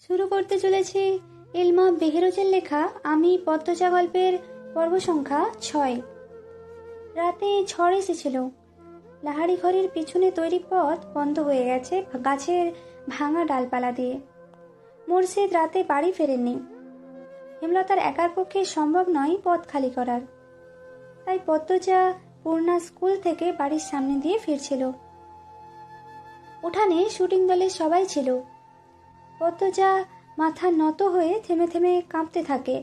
শুরু করতে চলেছি ইলমা বেহেরোজের লেখা আমি পদ্মজা গল্পের পর্ব সংখ্যা ছয়। রাতে ঝড় এসেছিল। লাহারি ঘরের পিছনে তৈরি পথ বন্ধ হয়ে গেছে গাছের ভাঙা ডালপালা দিয়ে। মুর্শিদ রাতে বাড়ি ফেরেননি। হেমলতার একার পক্ষে সম্ভব নয় পথ খালি করার। তাই পদ্মজা পূর্ণা স্কুল থেকে বাড়ির সামনে দিয়ে ফিরছিল। উঠানে শুটিং দলের সবাই ছিল। পদ্মজা মাথা নত হয়ে থেমে থেমে কাঁপতে থাকে।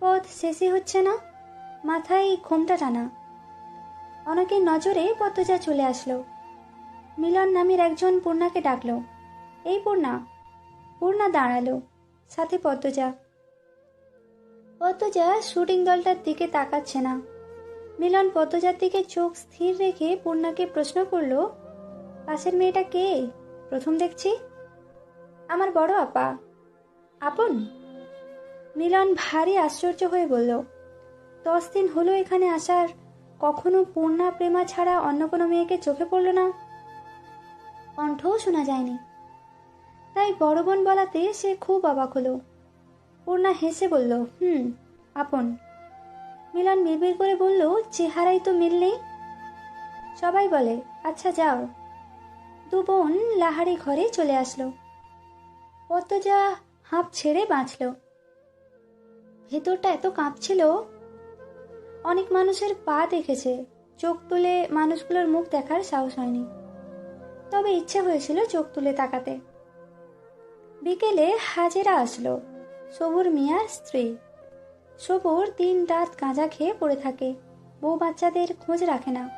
পথ শেষই হচ্ছে না, মাথায় ঘোমটা টানা। অনেকের নজরে পদ্মজা চলে আসলো। মিলন নামের একজন পূর্ণাকে ডাকলো। এই পূর্ণা। পূর্ণা দাঁড়াল, সাথে পদ্মজা। পদ্মজা শুটিং দলটার দিকে তাকাচ্ছে না। মিলন পদ্মজার দিকে চোখ স্থির রেখে পূর্ণাকে প্রশ্ন করল, পাশের মেয়েটা কে? প্রথম দেখছি? আমার বড় আপা। আপন? মিলন ভারী আশ্চর্য হয়ে বলল, দশ দিন হলো এখানে আসার। কখনো পূর্ণা প্রেমা ছাড়া অন্য কোনো মেয়েকে চোখে পড়ল না? কণ্ঠও শোনা যায়নি। তাই বড় বোন বলাতে সে খুব অবাক হলো। পূর্ণা হেসে বলল, হুম, আপন। মিলন বিড়বিড় করে বলল চেহারাই তো মিল নেই? সবাই বলে আচ্ছা যাও। দু বোন লাহারি ঘরে চলে আসলো। পদ্মজা হাঁপ ছেড়ে বাঁচল। ভেতরটা এত কাঁপছিল, অনেক মানুষের পা দেখেছে, চোখ তুলে মানুষগুলোর মুখ দেখার সাহস হয়নি। তবে ইচ্ছে হয়েছিল চোখ তুলে তাকাতে। বিকেলে হাজেরা আসলো, সবুর মিয়ার স্ত্রী। সবুর দিন রাত গাঁজা খেয়ে পড়ে থাকে, বউ বাচ্চাদের খোঁজ রাখে না।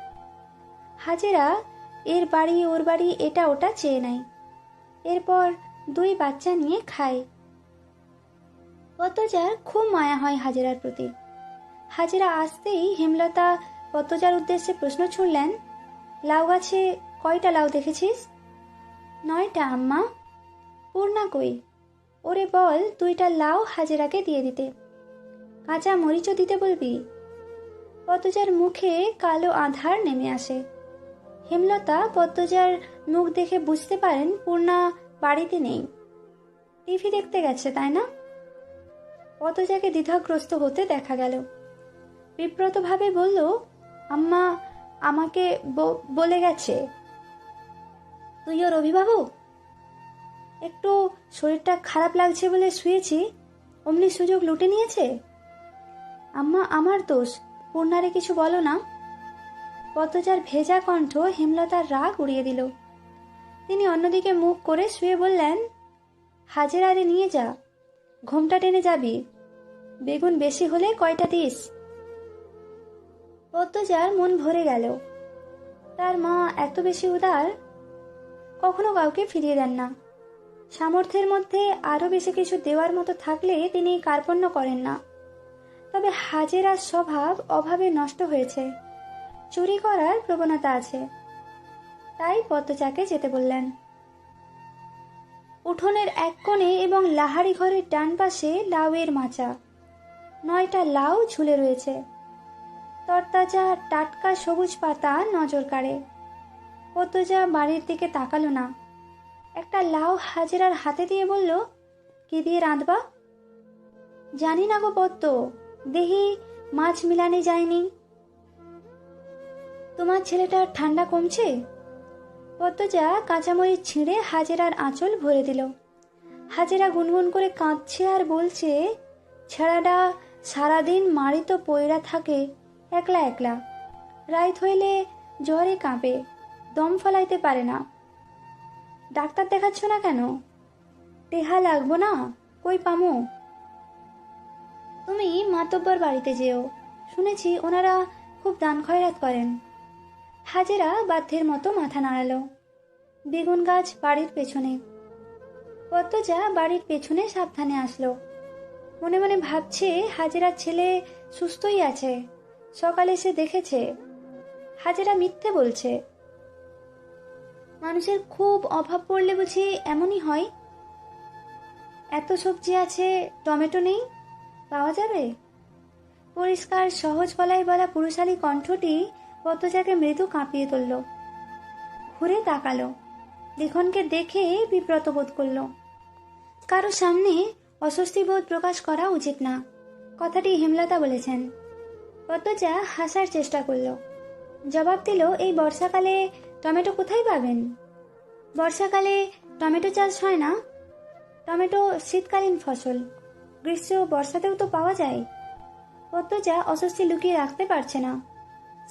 হাজেরা, এর বাড়ি, ওর বাড়ি, এটা, ওটা চেয়ে নেয় এরপর দুই বাচ্চা নিয়ে খায়। পদ্মজার খুব মায়া হয় হাজেরার প্রতি। হাজেরা আসতেই হেমলতা পদ্মজার উদ্দেশ্যে প্রশ্ন ছুড়লেন, লাউ গাছে কয়টা লাউ দেখেছিস? নয়টা, আম্মা। পূর্ণা কই? ওরে বল, দুইটা লাউ হাজেরাকে দিয়ে দিতে। কাঁচা মরিচও দিতে বলবি? পদ্মজার মুখে কালো আধার নেমে আসে। হেমলতা পদ্মজার মুখ দেখে বুঝতে পারেন পূর্ণা বাড়িতে নেই। টিভি দেখতে গেছে, তাই না? পদ্মজাকে দ্বিধাগ্রস্ত হতে দেখা গেল। বিব্রতভাবে বলল, আম্মা, আমাকে বলে গেছে। তুই ওর অভিভাবক? একটু শরীরটা খারাপ লাগছে বলে শুয়েছি, অমনি সুযোগ লুটে নিয়েছে? আম্মা, আমার দোষ, পূর্ণারে কিছু বলো না। পদ্মজার ভেজা কণ্ঠ হেমলতার রাগ উড়িয়ে দিল। তিনি অন্যদিকে মুখ করে শুয়ে বললেন হাজেরারে নিয়ে যা। ঘোমটা টেনে যাবি। বেগুন বেশি হলে কয়টা দিস? পদ্মজার মন ভরে গেল। তার মা এত বেশি উদার, কখনো কাউকে ফিরিয়ে দেন না। সামর্থ্যের মধ্যে আরও বেশি কিছু দেওয়ার মতো থাকলে তিনি কার্পণ্য করেন না। তবে হাজেরার স্বভাব অভাবে নষ্ট হয়েছে। চুরি করার প্রবণতা আছে। তাই পদ্মচাকে যেতে বললেন। উঠোনের এক কোণে এবং লাহারি ঘরের ডান পাশে লাউয়ের মাচা। নয়টা লাউ ঝুলে রয়েছে। তরতাজা টাটকা সবুজ পাতা নজর কাড়ে। পদ্মজা বাড়ির দিকে তাকালো না। একটা লাউ হাজেরার হাতে দিয়ে বলল, কি দিয়ে রাঁধবা? জানি না গো পদ্ম, দেহি মাছ মিলানে যায়নি। তোমার ছেলেটার ঠান্ডা কমছে? পদ্মজা কাঁচামরিচ ছিঁড়ে হাজেরার আঁচল ভরে দিল। হাজেরা গুনগুন করে কাঁদছে আর বলছে ছেড়াটা সারাদিন মারিত পয়রা থাকে, একলা একলা। রাইত হইলে জ্বরে কাঁপে, দম ফলাইতে পারে না। ডাক্তার দেখাচ্ছ না কেন? টেহা লাগবো না? কই পামো? তুমি মাতব্বর বাড়িতে যেও। শুনেছি ওনারা খুব দান খয়রাত করেন। হাজেরা বাধ্যের মতো মাথা নাড়ালো। বেগুন গাছ বাড়ির পেছনে। পদ্মজা বাড়ির পেছনে সাবধানে আসলো। মনে মনে ভাবছে হাজেরার ছেলে সুস্থই আছে। সকালে সে দেখেছে। হাজেরা মিথ্যে বলছে। মানুষের খুব অভাব পড়লে বুঝি এমনই হয়? এত সবজি আছে, টমেটো নেই? পাওয়া যাবে? পরিষ্কার, সহজ গলায় বলা পুরুষালী কণ্ঠটি পদ্মজাকে মৃদু কাঁপিয়ে তুলল। ঘুরে তাকালো। লিখনকে দেখে বিব্রত বোধ করল, কারও সামনে অস্বস্তি বোধ প্রকাশ করা উচিত না। কথাটি হেমলতা বলেছেন। পদ্মজা হাসার চেষ্টা করল। জবাব দিল, এই বর্ষাকালে টমেটো কোথায় পাবেন? বর্ষাকালে টমেটো চাষ হয় না। টমেটো শীতকালীন ফসল। গ্রীষ্ম বর্ষাতেও তো পাওয়া যায়। পদ্মজা অস্বস্তি লুকিয়ে রাখতে পারছে না।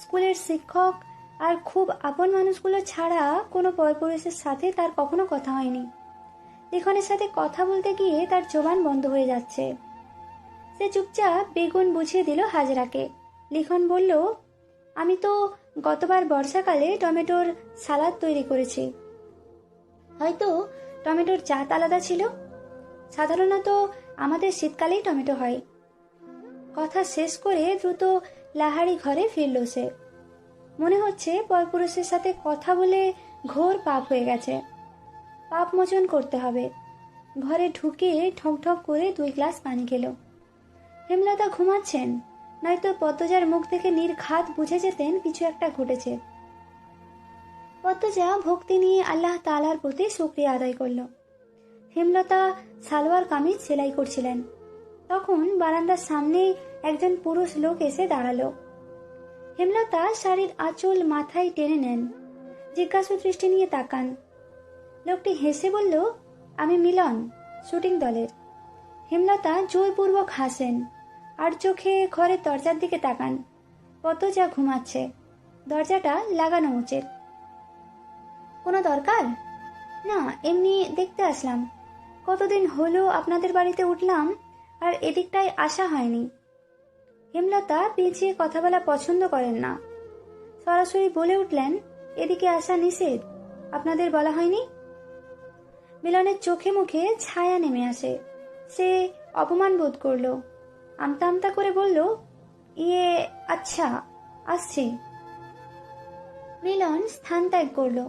স্কুলের শিক্ষক আর খুব আপন মানুষগুলো ছাড়া কোনো পরপুরুষের সাথে তার কখনো কথা হয়নি। লিখনের সাথে কথা বলতে গিয়ে তার জবান বন্ধ হয়ে যাচ্ছে। সে চুপচাপ বেগুন বুঝিয়ে দিল হাজরাকে। লিখন বলল, আমি তো গতবার বর্ষাকালে টমেটোর সালাদ তৈরি করেছি। হয়তো টমেটোর জাত আলাদা ছিল। সাধারণত আমাদের শীতকালেই টমেটো হয়। কথা শেষ করে দ্রুত লাহারি ঘরে ফিরল সে। মনে হচ্ছে পরপুরুষের সাথে কথা বলে ঘোর পাপ হয়ে গেছে। পাপ মোচন করতে হবে। ঘরে ঢুকে ঠক ঠক করে দুই গ্লাস পানি খেল। হেমলতা ঘুমাচ্ছেন, নয়তো পদ্মজার মুখ থেকে নির্ঘাত বুঝে যেতেন কিছু একটা ঘটেছে। পদ্মজা ভক্তি নিয়ে আল্লাহ তালার প্রতি শুক্রিয়া আদায় করল। হেমলতা সালোয়ার কামিজ সেলাই করছিলেন। তখন বারান্দার সামনে একজন পুরুষ লোক এসে দাঁড়াল। হেমলতা শাড়ির আঁচল মাথায় টেনে নেন। জিজ্ঞাসু দৃষ্টি নিয়ে তাকান। লোকটি হেসে বলল, আমি মিলন, শুটিং দলের। হেমলতা জোরপূর্বক হাসেন আর চোখে ঘরের দরজার দিকে তাকান। কত যা ঘুমাচ্ছে, দরজাটা লাগানো উচিত। কোনো দরকার? না, এমনি দেখতে আসলাম। কতদিন হলো আপনাদের বাড়িতে উঠলাম আর এদিকটায় আসা হয়নি। হেমলতা পিছিয়ে কথা বলা পছন্দ করেন না। সরাসরি বলে উঠলেন, এদিকে আসা নিষেধ। আপনাদের বলা হয়নি? মিলনের চোখে মুখে ছায়া নেমে আসে। সে অপমান বোধ করল। আমতা আমতা করে বলল ইয়ে আচ্ছা আসছি। মিলন স্থান ত্যাগ করল।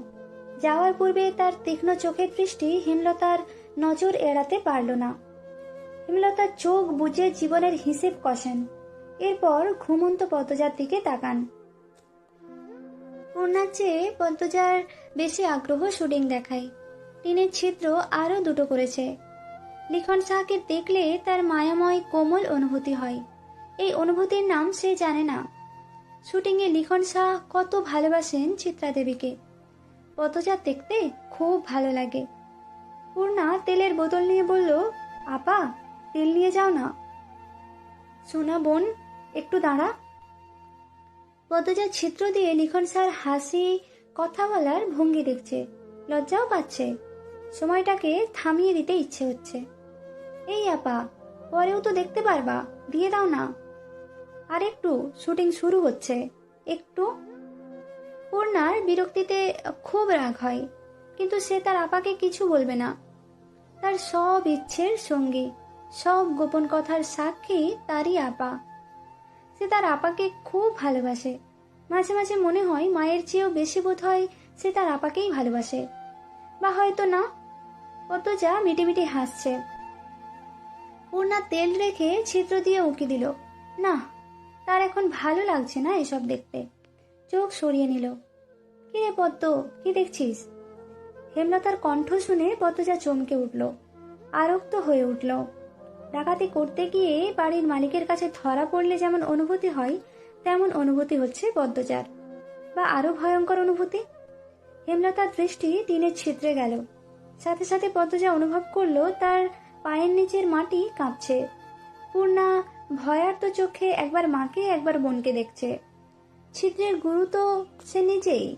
যাওয়ার পূর্বে তার তীক্ষ্ণ চোখের দৃষ্টি হেমলতার নজর এড়াতে পারল না। হেমলতার চোখ বুঝে জীবনের হিসেব কষেন। এরপর ঘুমন্ত পদ্মজার দিকে তাকান। পূর্ণার চেয়ে পদ্মজার বেশি আগ্রহ শুটিং দেখায়। টিনের ছিদ্র আরও দুটো করেছে। লিখন শাহকে দেখলে তার মায়াময় কোমল অনুভূতি হয়। এই অনুভূতির নাম সে জানে না। শুটিংয়ে লিখন শাহ কত ভালোবাসেন চিত্রা দেবীকে। পদ্মজাত দেখতে খুব ভালো লাগে। পূর্ণা তেলের বোতল নিয়ে বলল, আপা তেল নিয়ে যাও না। সোনা বোন, একটু দাঁড়া। পদ্মজা ছিদ্র দিয়ে লিখন স্যার হাসি, কথা বলার ভঙ্গি দেখছে। লজ্জাও পাচ্ছে। সময়টাকে থামিয়ে দিতে ইচ্ছে হচ্ছে। এই আপা, পরেও তো দেখতে পারবা, দিয়ে দাও না। আর একটু শুটিং শুরু হচ্ছে, একটু। পূর্ণার বিরক্তিতে খুব রাগ হয়, কিন্তু সে তার আপাকে কিছু বলবে না। তার সব ইচ্ছের সঙ্গী। সব গোপন কথার সাক্ষী তারই আপা। সে তার আপাকে খুব ভালোবাসে। মাঝে মাঝে মনে হয় মায়ের চেয়েও বেশি বোধ হয় সে তার আপাকেই ভালোবাসে। বা হয়তো না কত যা মিটিমিটি হাসছে। পূর্ণা তেল রেখে ছিদ্র দিয়ে উঁকি দিল। না, তার এখন ভালো লাগছে না এসব দেখতে। চোখ সরিয়ে নিল। কিরে পদ্ম, কি দেখছিস? হেমলতার কণ্ঠ শুনে পদ্মজা চমকে উঠল। আরক্ত হয়ে উঠল। ডাকাতি করতে গিয়ে বাড়ির মালিকের কাছে ধরা পড়লে যেমন অনুভূতি হয়, তেমন অনুভূতি হচ্ছে পদ্মজার। বা আরও ভয়ঙ্কর অনুভূতি? হেমলতার দৃষ্টি টিনের ছিদ্রে গেল। সাথে সাথে পদ্মজা অনুভব করল তার পায়ের নিচের মাটি কাঁপছে। পূর্ণা ভয়ার্ত চোখে একবার মাকে, একবার বোনকে দেখছে। ছিদ্রের গুরু তো সে নিজেই